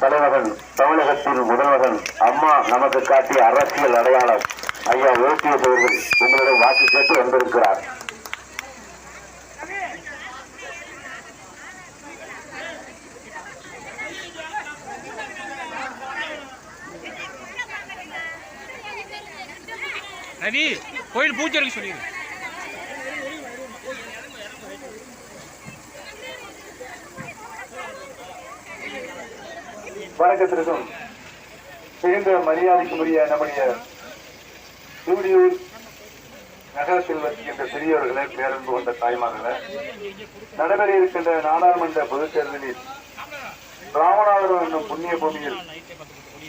தலைமகன் தமிழகத்தின் முதல்வகன் அம்மா நமக்கு காட்டிய அரசியல் அடையாளம். ஐயா ஓபிஎஸ் அவர்கள் உங்களிடம் வாக்கு கேட்டு வந்திருக்கிறார். ரவி கோயில் பூஜை இருக்கு சொல்லிடு. வணக்கத்திற்கும் மிகுந்த மரியாதைக்குரிய நம்முடைய சூடியூர் நகரத்தில் வசிக்கின்ற பெரியவர்களை பேரன்பு கொண்ட தாய்மார்களை நடைபெற இருக்கின்ற நாடாளுமன்ற பொதுத் தேர்தலில் ராமநாதபுரம் என்னும் புண்ணிய பூமியில்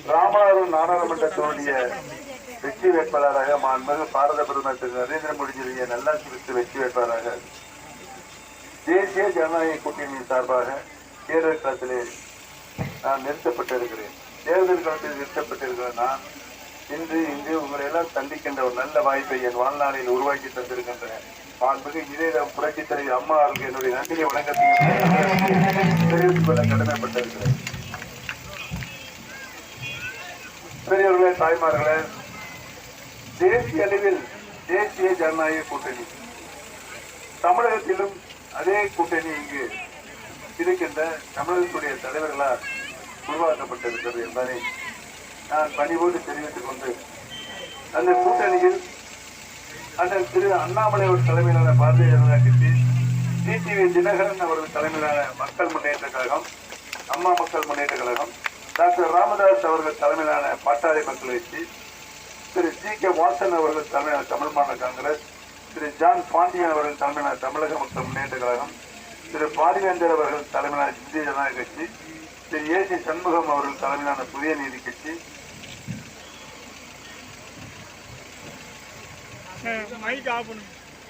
ராமநாதபுரம் நாடாளுமன்றத்தினுடைய வெற்றி வேட்பாளராக மாண்பு பாரத பிரதமர் திரு. நரேந்திர மோடிஜியுடைய நல்லாட்சி வெற்றி வேட்பாளராக தேசிய ஜனநாயக கூட்டணியின் சார்பாக தேர்தல் களத்திலே நான் நிறுத்தப்பட்டிருக்கிறேன். தேர்தல் களத்தில் நிறுத்தப்பட்டிருக்கிற நான் இன்று இன்று உங்களை எல்லாம் சந்திக்கின்ற ஒரு நல்ல வாய்ப்பை என் வாழ்நாளில் உருவாக்கி தந்திருக்கின்ற மாண்புமிகு இதய புரட்சி தலைவி அம்மா அவர்களுக்கு என்னுடைய நன்றியை வணக்கத்தையும் தெரிவித்துக் கொள்ள கடமைப்பட்டிருக்கிறேன். பெரியவர்களே தாய்மார்களே தேசிய அளவில் தேசிய ஜனநாயக கூட்டணி. தமிழகத்திலும் அதே கூட்டணி இங்கு கிடைக்கின்ற தமிழகத்துடைய தலைவர்களால் உருவாக்கப்பட்டிருக்கிறது என்பதை நான் பணிவோடு தெரிவித்துக் கொண்டு அந்த கூட்டணியில் அண்ணன் திரு அண்ணாமலை அவர் தலைமையிலான பாரதிய ஜனதா கட்சி டிடிவி தினகரன் அவர்கள் தலைமையிலான மக்கள் முன்னேற்ற கழகம் அம்மா மக்கள் முன்னேற்ற கழகம் டாக்டர் ராமதாஸ் அவர்கள் தலைமையிலான பாட்டாளி மக்கள் கட்சி திரு ஜி கே வாசன் அவர்கள் தலைமையிலான தமிழ் மாநில காங்கிரஸ் திரு ஜான் பாண்டியன் அவர்கள் தலைமையிலான தமிழக மக்கள் முன்னேற்ற கழகம் திரு பாரிவேந்தர் அவர்கள் தலைமையிலான இந்திய ஜனநாயக கட்சி திரு ஏ சி சண்முகம் அவர்கள் தலைமையிலான புதிய நீதி கட்சி.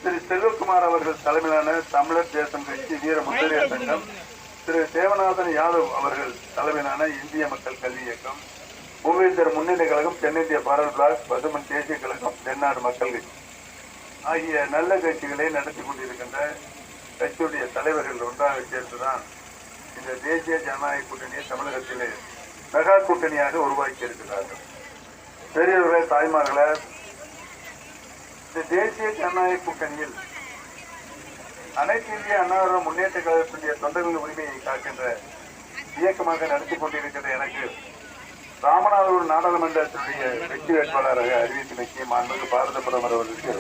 திரு செல்வகுமார் அவர்கள் தலைமையிலான தமிழர் தேசம் கட்சி வீர முத்தரையர் சங்கம் திரு தேவநாதன் யாதவ் அவர்கள் தலைமையிலான இந்திய மக்கள் கல்வி இயக்கம். மூவேந்தர் முன்னணி கழகம் தென்னிந்திய பாரத் பிளாக் பசுமன் தேசிய கழகம் தென்னாடு மக்கள் கட்சி. ஆகிய நல்ல கட்சிகளை நடத்தி கொண்டிருக்கின்ற கட்சியுடைய தலைவர்கள் ஒன்றாக சேர்த்துதான் இந்த தேசிய ஜனநாயக கூட்டணியை தமிழகத்திலே மெகா கூட்டணியாக உருவாக்கி இருக்கிறார்கள் பெரியவர்களே தாய்மார்களே இந்த தேசிய ஜனநாயக கூட்டணியில் அனைத்து இந்திய அன்னார முன்னேற்ற கழகத்தினுடைய தொண்டர்கள் உரிமையை காக்கின்ற இயக்கமாக நடத்தி கொண்டிருக்கிற எனக்கு ராமநாதபுரம் நாடாளுமன்றத்தினுடைய வெற்றி வேட்பாளராக அறிவித்தமைக்கு மாண்புமிகு பாரத பிரதமர் அவர்களுக்கு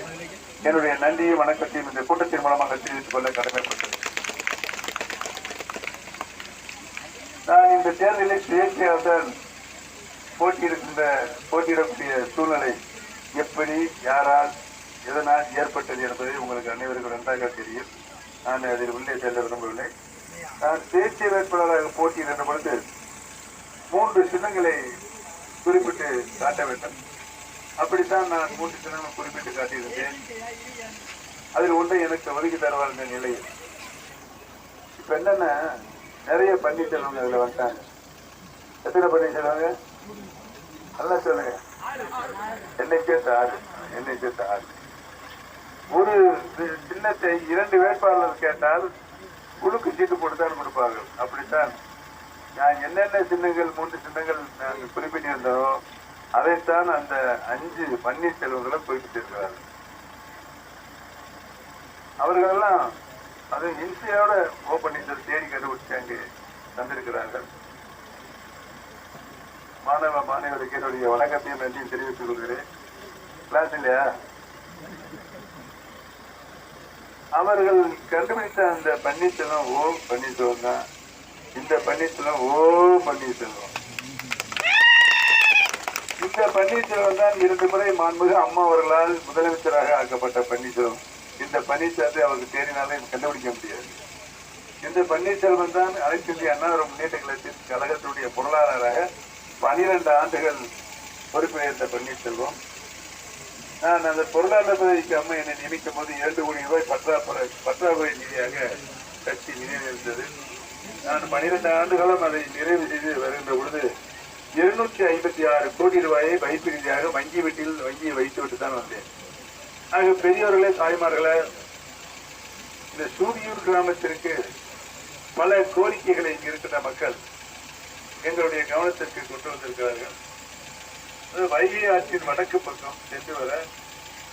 என்னுடைய நன்றியும் வணக்கத்தையும் இந்த கூட்டத்தின் மூலமாக தெரிவித்துக் கொள்ள கடமைப்பட்டது நான் இந்த தேர்தலில் சுயேட்சையாளர் போட்டியிடுகின்ற போட்டியிடக்கூடிய சூழ்நிலை எப்படி யாரால் எதனால் ஏற்பட்டது என்பதை உங்களுக்கு அனைவருக்கும் நன்றாக தெரியும். நான் அதில் உள்ளே செல்ல விரும்பவில்லை. நான் தேசிய வேட்பாளராக போட்டியிடுகின்ற பொழுது மூன்று சின்னங்களை குறிப்பிட்டு காட்ட வேண்டும். அப்படித்தான் நான் மூன்று தினமும் குறிப்பிட்டு காட்டியிருந்தேன். அதில் ஒன்றை எனக்கு ஒதுக்கி தருவார் என்ற நிலையில். இப்ப என்னன்னா நிறைய பன்னீர்செல்வங்க அதுல வந்துட்டாங்க. எத்தனை பன்னீர்செல்வங்க நல்லா சொல்லுங்க. என்னை சேர்த்த ஆறு என்னை சேர்த்த ஆறு ஒரு சின்னத்தை இரண்டு வேட்பாளர் கேட்டால் குழுக்கு சீட்டு கொடுத்தாலும் கொடுப்பார்கள். அப்படித்தான் நான் என்னென்ன சின்னங்கள் மூன்று சின்னங்கள் நாங்கள் குறிப்பிட்டிருந்தோம் அதைத்தான் அந்த அஞ்சு பன்னீர் செல்வங்களை குறிப்பிட்டிருக்கிறார் அவர்களெல்லாம் அது இன்சியோட ஓ பன்னீர்செல்வம் தேடி கண்டுபிடிச்சு அங்கே தந்திருக்கிறார்கள். மாணவ மாணவருக்கு என்னுடைய வணக்கத்தையும் நன்றியும் தெரிவித்துக் கொள்கிறேன். கிளாஸ் இல்லையா? அவர்கள் கண்டுபிடித்த அந்த பன்னீர்செல்வம் ஓ பன்னீர்செல்வம் தான். இந்த பன்னீர்செல்வம் ஓ பன்னீர்செல்வம். இந்த பன்னீர்செல்வம் தான் இரண்டு முறை மாண்புக அம்மா அவர்களால் முதலமைச்சராக ஆக்கப்பட்ட பன்னீர்செல்வம். இந்த பன்னீர்செல்வத்தை அவருக்கு தேடினாலே கண்டுபிடிக்க முடியாது. இந்த பன்னீர்செல்வம் தான் அனைத்து இந்திய அண்ணாதிர முன்னேற்ற கழகத்தின் கழகத்துடைய பொருளாளராக பனிரெண்டு ஆண்டுகள் பொறுப்பேற்ற பன்னீர்செல்வம். நான் அந்த பொருளாதார அம்மா என்னை நியமிக்கும் போது இரண்டு கோடி ரூபாய் பற்றாக்குறை பற்றாக்குறை நிதியாக கட்சி நிறைவேறியது நான் பனிரெண்டு ஆண்டுகளும் அதை நிறைவு செய்து வருகின்ற பொழுது இருநூற்றி ஐம்பத்தி ஆறு கோடி ரூபாயை வைப்பு ரீதியாக வங்கி வீட்டில் வங்கியை வைத்துவிட்டு தான் வந்தேன். ஆக பெரியவர்களே தாய்மார்களே இந்த சூரியூர் கிராமத்திற்கு பல கோரிக்கைகளை இங்கு இருக்கின்ற மக்கள் எங்களுடைய கவனத்திற்கு கொண்டு வந்திருக்கிறார்கள். வைகை ஆற்றின் வடக்கு பக்கம் சென்று வர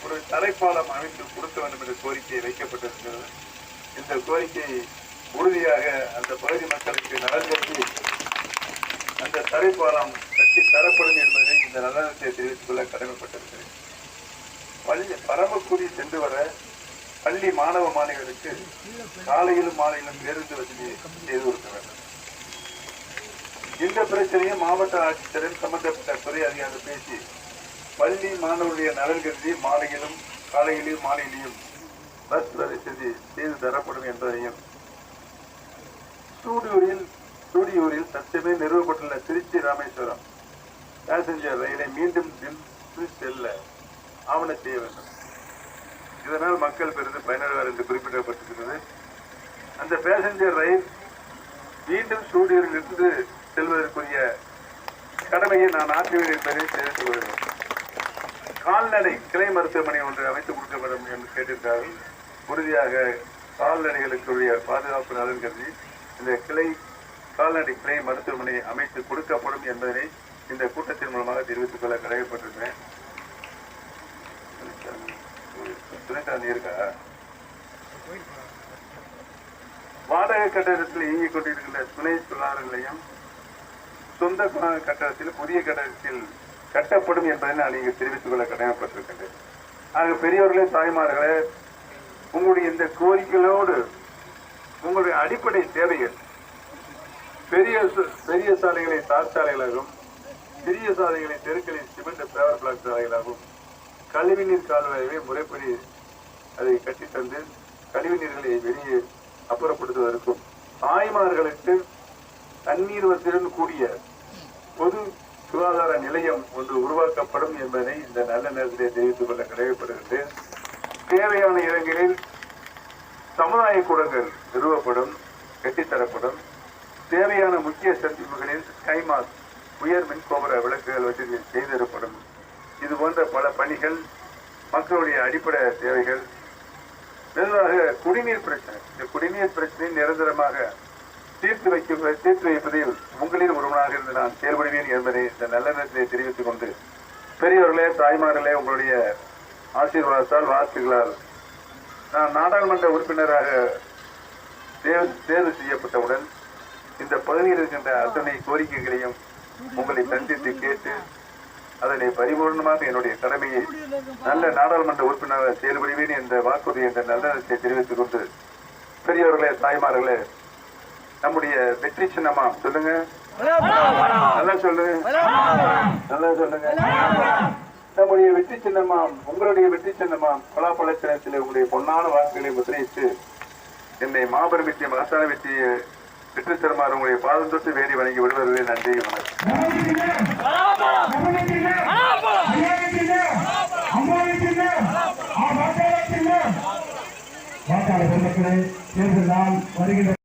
ஒரு தரைப்பாலம் அமைத்து கொடுக்க வேண்டும் என்ற கோரிக்கை வைக்கப்பட்டிருக்கிறது. இந்த கோரிக்கை உறுதியாக அந்த பகுதி மக்களுக்கு நலன் கருதி அந்த தரைப்பாலம் கட்டி தரப்படும் என்பதை இந்த நலனத்தை தெரிவித்துக் கொள்ள கடமைப்பட்டிருக்கிறேன். பள்ளி பரமக்குடி சென்று வர பள்ளி மாணவ மாணவிகளுக்கு காலையிலும் மாலையிலும் பேருந்து வசதி செய்து கொடுக்க வேண்டும். இந்த பிரச்சனையை மாவட்ட ஆட்சித்தரன் சம்பந்தப்பட்ட துறை அதிகாரிகள் பேசி பள்ளி மாணவருடைய நலன் கருதி மாலையிலும் காலையிலும் மாலையிலையும் பஸ் வசதி செய்து தரப்படும் என்பதையும் சூடியூரில் சூடியூரில் சத்தியமே நிறுவப்பட்டுள்ள திருச்சி ராமேஸ்வரம். பேசஞ்சர் ரயிலை மீண்டும் நின்று செல்ல ஆவண செய்ய வேண்டும். இதனால் மக்கள் பெரிதும் பயனடைவார் என்று குறிப்பிடப்பட்டிருக்கிறது. அந்த பேசஞ்சர் ரயில் மீண்டும் சூடியூரில் இருந்து செல்வதற்குரிய கடமையை நான் ஆற்றுவேன் என்பதை தெரிவித்துக் கொள்கிறேன். கால்நடை கிளை மருத்துவமனை ஒன்று அமைத்துக் கொடுக்கப்படும் என்று கேட்டிருக்கிறார்கள். உறுதியாக கால்நடைகளுக்குரிய பாதுகாப்பு நலன் கருதி இந்த கிளை கால்நடை கிளை மருத்துவமனை அமைத்து கொடுக்கப்படும் என்பதனை இந்த கூட்டத்தின் மூலமாக தெரிவித்துக் கொள்ள கடமைப்பட்டிருக்கிறேன் துணைசாந்தி இருக்கா? வாடகை கட்டடத்தில் இயங்கிக் கொண்டிருக்கின்ற துணை தொழிலாளர் நிலையம் சொந்த கட்டடத்தில் புதிய கட்டடத்தில் கட்டப்படும் என்பதை நான் இங்கு தெரிவித்துக் கொள்ள கடமைப்பட்டிருக்கின்றேன் ஆக பெரியவர்களே தாய்மார்களே உங்களுடைய இந்த கோரிக்கைகளோடு அடிப்படை தேவைகள் பெரிய பெரிய சாலைகளை தார் சாலைகளாகவும் சிறிய சாலைகளை தெருக்களை சிமெண்ட் பேவர் பிளாக் சாலைகளாகவும் கழிவுநீர் கால்வாயை முறைப்படி அதை கட்டித்தந்து கழிவுநீர்களை வெளியே அப்புறப்படுத்துவதற்கும் தாய்மார்களுக்கு தண்ணீர் வசதியுடன் கூடிய பொது சுகாதார நிலையம் ஒன்று உருவாக்கப்படும் என்பதை இந்த நல்ல நேரத்திலே தெரிவித்துக் கொள்ள கடமைப்படுகின்றேன் தேவையான இடங்களில் சமுதாய கூடங்கள் நிறுவப்படும் கட்டித்தரப்படும் தேவையான முக்கிய சந்திப்புகளில் கைமாஸ் உயர் மின் கோபுர விளக்குகள் வசதி செய்திருப்படும் இது போன்ற பல பணிகள் மக்களுடைய அடிப்படை தேவைகள். மெதுவாக குடிநீர் பிரச்சனை. இந்த குடிநீர் பிரச்சனை நிரந்தரமாக தீர்த்து வைக்க தீர்த்து வைப்பதில் உங்களில் ஒருவனாக இருந்து நான் செயல்படுவேன் என்பதை இந்த நல்ல நேரத்தை தெரிவித்துக் கொண்டு பெரியவர்களே தாய்மார்களே உங்களுடைய ஆசீர்வாதத்தால் வாழ்த்துகளால் நான் நாடாளுமன்ற உறுப்பினராக தேர்வு தேர்வு செய்யப்பட்டவுடன் இந்த பகுதியில் இருக்கின்ற அத்தனை கோரிக்கைகளையும் உங்களை சந்தித்து கேட்டு அதனை பரிபூர்ணமாக என்னுடைய கடமையை நல்ல நாடாளுமன்ற உறுப்பினராக செயல்படுவேன் என்ற வாக்குறுதி என்ற நல்லத்தை தெரிவித்துக் கொண்டு பெரியவர்களே தாய்மார்களே நம்முடைய வெற்றி சின்னமா சொல்லுங்க. நல்லா சொல்லுங்க. நல்லா சொல்லுங்க. நம்முடைய வெற்றி சின்னமாம் உங்களுடைய வெற்றி சின்னமாம். பலாப்பழ சின்னத்தில் உங்களுடைய பொன்னான வாக்குகளை முத்திரையிட்டு என்னை மாபெரும் வெற்றி மகத்தான வெற்றியை வெற்றி தருமாறு உங்களுடைய பாதம் தொட்டு வேடி வணங்கி விடுவதிலே நன்றி வணக்கம். வாக்காளர் பெருமக்களே தேர்தல் நாள் வருகின்ற